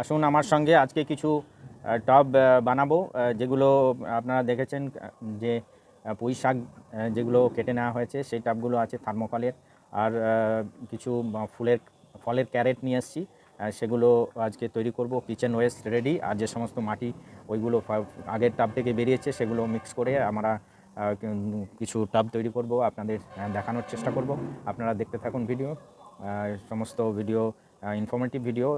আসুন আমার সঙ্গে আজকে কিছু টব বানাবো যেগুলো আপনারা দেখেছেন যে পুঁই শাক যেগুলো কেটে নেওয়া হয়েছে, সেই টবগুলো আছে থার্মোকলের। আর কিছু ফুলের, ফলের ক্যারেট নিয়ে এসেছি। সেগুলো আজকে তৈরি করব, কিচেন ওয়েস্ট রেডি। আর যে সমস্ত মাটি, ওইগুলো আগের টাব থেকে বেরিয়েছে, সেগুলো মিক্স করে আমরা কিছু টাব তৈরি করব, আপনাদের দেখানোর চেষ্টা করব। আপনারা দেখতে থাকুন ভিডিও। সমস্ত ভিডিও ইনফরমেটিভ ভিডিও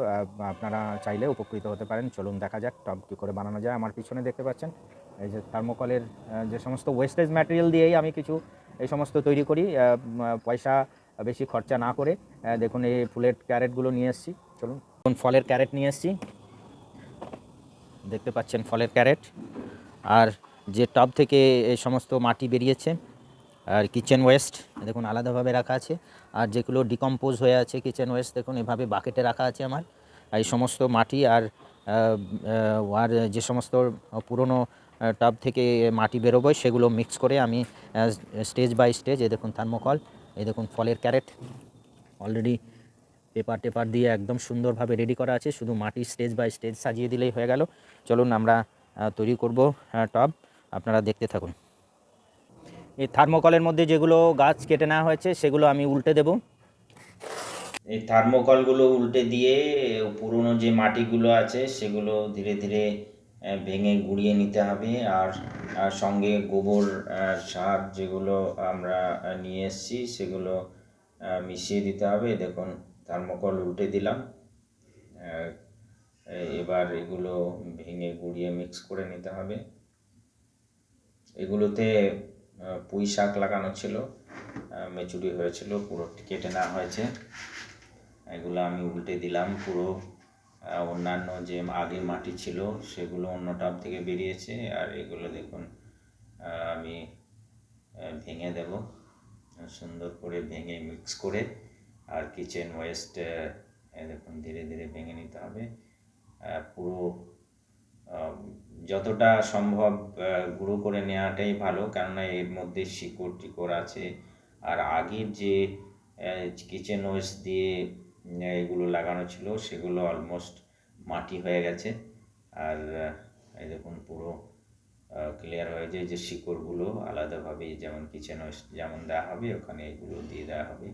আপনারা চাইলে উপকৃত হতে পারেন। চলুন দেখা যাক টব কী করে বানানো যায়। আমার পিছনে দেখতে পাচ্ছেন, এই যে থার্মোকলের যে সমস্ত ওয়েস্টেজ ম্যাটেরিয়াল দিয়েই আমি কিছু এই সমস্ত তৈরি করি। পয়সা বেশি খরচা না করে দেখুন এই ফুলের ক্যারেটগুলো নিয়ে এসেছি। চলুন, দেখুন ফলের ক্যারেট নিয়ে এসেছি। দেখতে পাচ্ছেন ফলের ক্যারেট আর যে টব থেকে এই সমস্ত মাটি বেরিয়েছে আর কিচেন ওয়েস্ট দেখুন আলাদাভাবে রাখা আছে। আর যেগুলো ডিকম্পোজ হয়ে আছে কিচেন ওয়েস্ট দেখুন এভাবে বাকেটে রাখা আছে আমার। এই সমস্ত মাটি আর আর যে সমস্ত পুরনো টব থেকে মাটি বেরোবে, সেগুলো মিক্স করে আমি স্টেজ বাই স্টেজ এ দেখুন থার্মোকল এই দেখুন ফলের ক্যারেট অলরেডি পেপার টেপার দিয়ে একদম সুন্দরভাবে রেডি করা আছে, শুধু মাটি স্টেজ বাই স্টেজ সাজিয়ে দিলেই হয়ে গেল। চলুন আমরা তৈরি করব টব আপনারা দেখতে থাকুন। এই থার্মোকলের মধ্যে যেগুলো গাছ কেটে নেওয়া হয়েছে, সেগুলো আমি উল্টে দেব। এই থার্মোকলগুলো উল্টে দিয়ে পুরনো যে মাটিগুলো আছে, সেগুলো ধীরে ধীরে ভেঙে গুঁড়িয়ে নিতে হবে। আর সঙ্গে গোবর সার যেগুলো আমরা নিয়ে এসেছি, সেগুলো মিশিয়ে দিতে হবে। দেখুন, থার্মোকল উল্টে দিলাম। এবার এগুলো ভেঙে গুঁড়িয়ে মিক্স করে নিতে হবে। এগুলোতে পুঁই শাক লাগানো ছিল মেচুরি হয়েছিল, পুরো কেটে নেওয়া হয়েছে। এগুলো আমি উল্টে দিলাম পুরো। অন্যান্য যে আগে মাটি ছিল, সেগুলো অন্য টাব থেকে বেরিয়েছে, আর এগুলো দেখুন আমি ভেঙে দেব। সুন্দর করে ভেঙে মিক্স করে, আর কিচেন ওয়েস্ট দেখুন, ধীরে ধীরে ভেঙে নিতে হবে। পুরো যতটা সম্ভব গুঁড়ো করে নেওয়াটাই ভালো। কেননা এর মধ্যে শিকড় টিকড় আছে। আর আগের যে কিচেন ওয়েস্ট দিয়ে এগুলো লাগানো ছিল, সেগুলো অলমোস্ট মাটি হয়ে গেছে। আর এই দেখুন পুরো ক্লিয়ার হয়ে যায় যে শিকড়গুলো আলাদাভাবে যেমন কিচেন ওয়েস্ট যেমন দেওয়া হবে, ওখানে এগুলো দিয়ে দেওয়া হবে।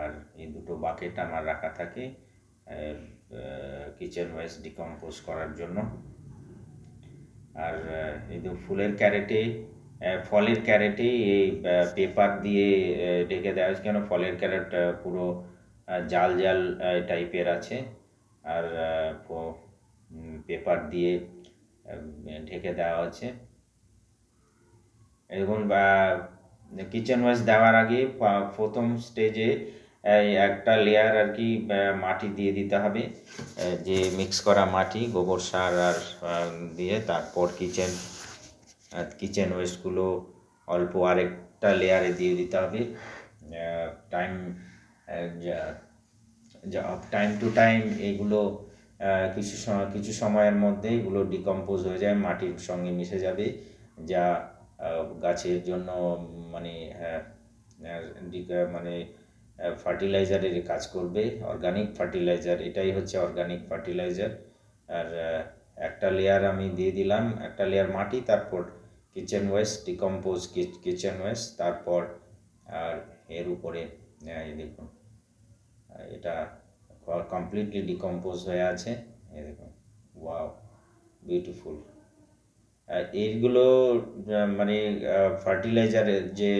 আর এই দুটো বাকেট আমার রাখা থাকে কিচেন ওয়েস্ট ডিকম্পোজ করার জন্য। আর এই যে ফুলের ক্যারেটে ফলের ক্যারেটে এই পেপার দিয়ে ঢেকে দেওয়া হয়েছে কেন? ফলের ক্যারেট পুরো জাল জাল টাইপের আছে। আর পেপার দিয়ে ঢেকে দেওয়া আছে এবং কিচেন ওয়েস্ট দেওয়ার আগে প্রথম স্টেজে এই একটা লেয়ার আর কি মাটি দিয়ে দিতে হবে। যে মিক্স করা মাটি গোবর সার আর দিয়ে তারপর কিচেন কিচেন ওয়েস্টগুলো অল্প আরেকটা লেয়ারে দিয়ে দিতে হবে। টাইম টাইম টু টাইম এগুলো কিছু কিছু সময়ের মধ্যে এগুলো ডিকম্পোজ হয়ে যায় মাটির সঙ্গে মিশে যাবে। যা গাছের জন্য মানে হ্যাঁ, মানে ফার্টিলাইজারের কাজ করবে অর্গানিক ফার্টিলাইজার এটাই হচ্ছে অর্গানিক ফার্টিলাইজার আর একটা লেয়ার আমি দিয়ে দিলাম, একটা লেয়ার মাটি, তারপর kitchen waste decompose kitchen waste তারপর আর এর উপরে দেখুন এটা কমপ্লিটলি ডিকম্পোজ হয়ে আছে, এই দেখুন ওয়াও বিউটিফুল এইগুলো মানে ফার্টিলাইজারের যে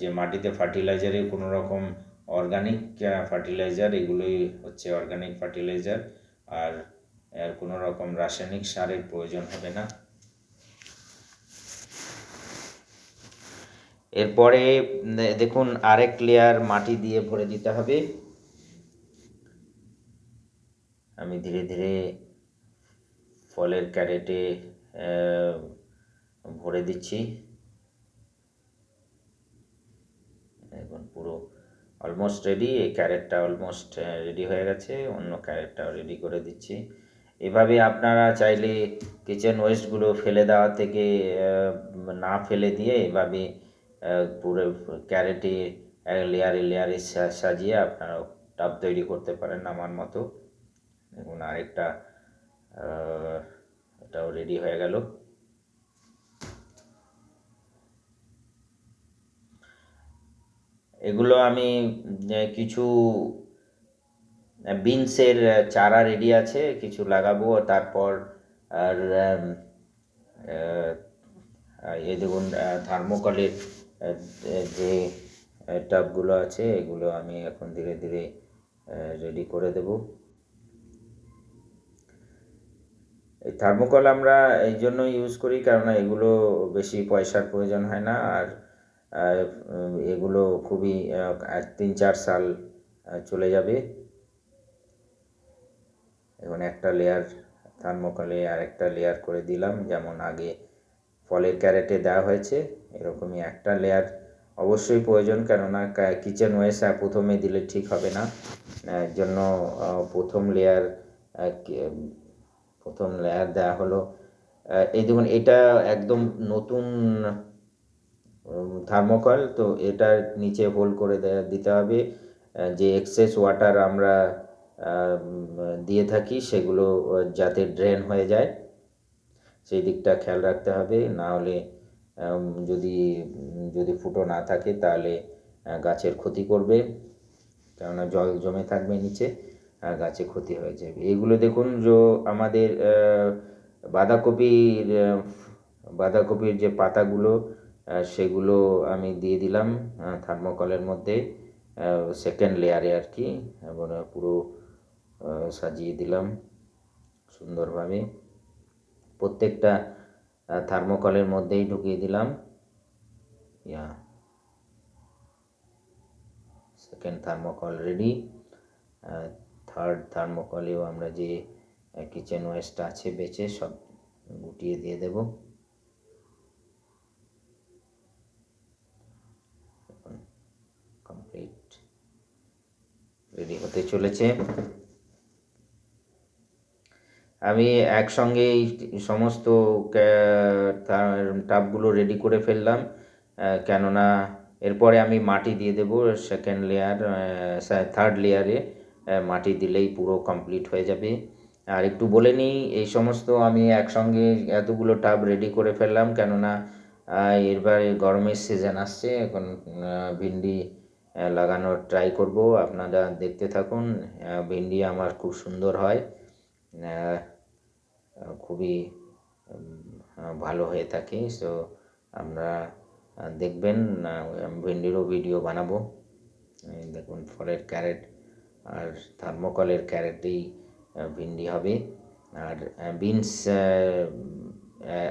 যে মাটিতে ফার্টিলাইজারে কোনো রকম অর্গানিক ফার্টিলাইজার এগুলোই হচ্ছে অর্গানিক ফার্টিলাইজার আর এর কোনো রকম রাসায়নিক সারের প্রয়োজন হবে না। এরপরে দেখুন, আরেক লেয়ার মাটি দিয়ে ভরে দিতে হবে। আমি ধীরে ধীরে ফলের ক্যারেটে ভরে দিচ্ছি এখন পুরো অলমোস্ট রেডি এই ক্যারেটটা অলমোস্ট রেডি হয়ে গেছে, অন্য ক্যারেটটাও রেডি করে দিচ্ছি। এভাবে আপনারা চাইলে কিচেন ওয়েস্টগুলো ফেলে দেওয়া থেকে না ফেলে দিয়ে এভাবে পুরো ক্যারেটে লেয়ারে লেয়ারে সাজিয়ে আপনারা টাব তৈরি করতে পারেন আমার মতো। দেখুন আরেকটা এটাও রেডি হয়ে গেল। এগুলো আমি কিছু বিনসের চারা রেডি আছে, কিছু লাগাবো তারপর, আর এই দেখুন থার্মোকলের যে টাবগুলো আছে, এগুলো আমি এখন ধীরে ধীরে রেডি করে দেব। এই থার্মোকল আমরা এই জন্য ইউজ করি কারণ এগুলো বেশি পয়সার প্রয়োজন হয় না, আর এগুলো খুবই তিন চার সাল চলে যাবে। এখন একটা লেয়ার থার্মোকলে আর একটা লেয়ার করে দিলাম, যেমন আগে ফলের ক্যারেটে দেওয়া হয়েছে, এরকমই একটা লেয়ার অবশ্যই প্রয়োজন, কেননা কিচেন ওয়েস প্রথমে দিলে ঠিক হবে না। জন্য প্রথম লেয়ার প্রথম লেয়ার দেওয়া হলো। এই দেখুন, এটা একদম নতুন থার্মোকল, তো এটার নিচে হোল করে দিতে হবে যে এক্সেস ওয়াটার আমরা দিয়ে থাকি, সেগুলো যাতে ড্রেন হয়ে যায়। সেই দিকটা খেয়াল রাখতে হবে, না হলে যদি যদি ফুটো না থাকে, তাহলে গাছের ক্ষতি করবে। কেননা জল জমে থাকবে নিচে, আর গাছে ক্ষতি হয়ে যাবে। এগুলো দেখুন, যে আমাদের বাঁধাকপির বাঁধাকপির যে পাতাগুলো সেগুলো আমি দিয়ে দিলাম থার্মোকলের মধ্যে সেকেন্ড লেয়ারে আর কি, এবং পুরো সাজিয়ে দিলাম সুন্দরভাবে। প্রত্যেকটা থার্মোকলের মধ্যেই ঢুকিয়ে দিলাম। Yeah. Second thermocol ready third থার্মোকলেও আমরা যে কিচেন ওয়েস্ট আছে বেঁচে সব গুটিয়ে দিয়ে দেব কমপ্লিট রেডি হতে চলেছে। আমি একসঙ্গে এই সমস্ত টাবগুলো রেডি করে ফেললাম। কেননা এরপরে আমি মাটি দিয়ে দেবো সেকেন্ড লেয়ার থার্ড লেয়ারে মাটি দিলেই পুরো কমপ্লিট হয়ে যাবে। আর একটু বলে নিই, এই সমস্ত আমি একসঙ্গে এতগুলো টাব রেডি করে ফেললাম। কেননা এরবারে গরমের সিজন আসছে, এখন ভিন্ডি লাগানোর ট্রাই করব। আপনারা দেখতে থাকুন ভিন্ডি আমার খুব সুন্দর হয়। খুবই ভালো হয়ে থাকে। সো আমরা দেখবেন ভেন্ডিরও ভিডিও বানাবো। দেখুন, ফলের ক্যারেট আর থার্মোকলের ক্যারেটেই ভিন্ডি হবে। আর বিনস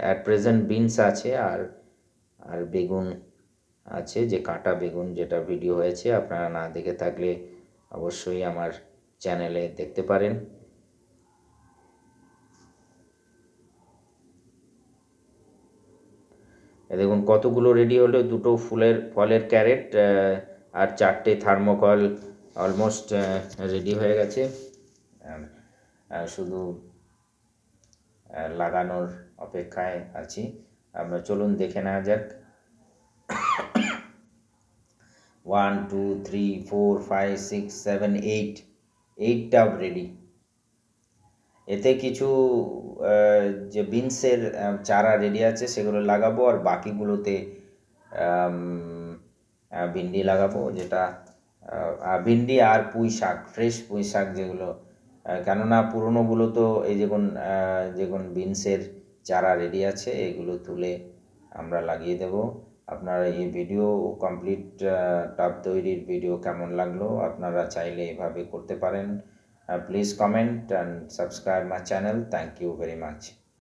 অ্যাট প্রেজেন্ট বিনস আছে আর আর বেগুন আছে, যে কাঁটা বেগুন যেটা ভিডিও হয়েছে, আপনারা না দেখে থাকলে অবশ্যই আমার চ্যানেলে দেখতে পারেন। দেখুন, কতগুলো রেডি হলো, দুটো ফুলের, ফলের ক্যারেট আর চারটে থার্মোকল অলমোস্ট রেডি হয়ে গেছে। শুধু লাগানোর অপেক্ষায় আছি। আমরা চলুন দেখে নেওয়া যাক। One two three four five six seven eight এইটটা ready এতে কিছু যে বিনসের চারা রেডি আছে সেগুলো লাগাবো আর বাকিগুলোতে ভিন্ডি লাগাবো যেটা ভিন্ডি আর পুঁই শাক ফ্রেশ পুঁই শাক যেগুলো কেননা পুরোনোগুলো তো এই যেমন আহ, যেমন বিনসের চারা রেডি আছে এগুলো তুলে আমরা লাগিয়ে দেব। আপনার এই ভিডিও কমপ্লিট টাব তৈরির ভিডিও কেমন লাগল আপনারা চাইলে এভাবে করতে পারেন। Please comment and subscribe my channel thank you very much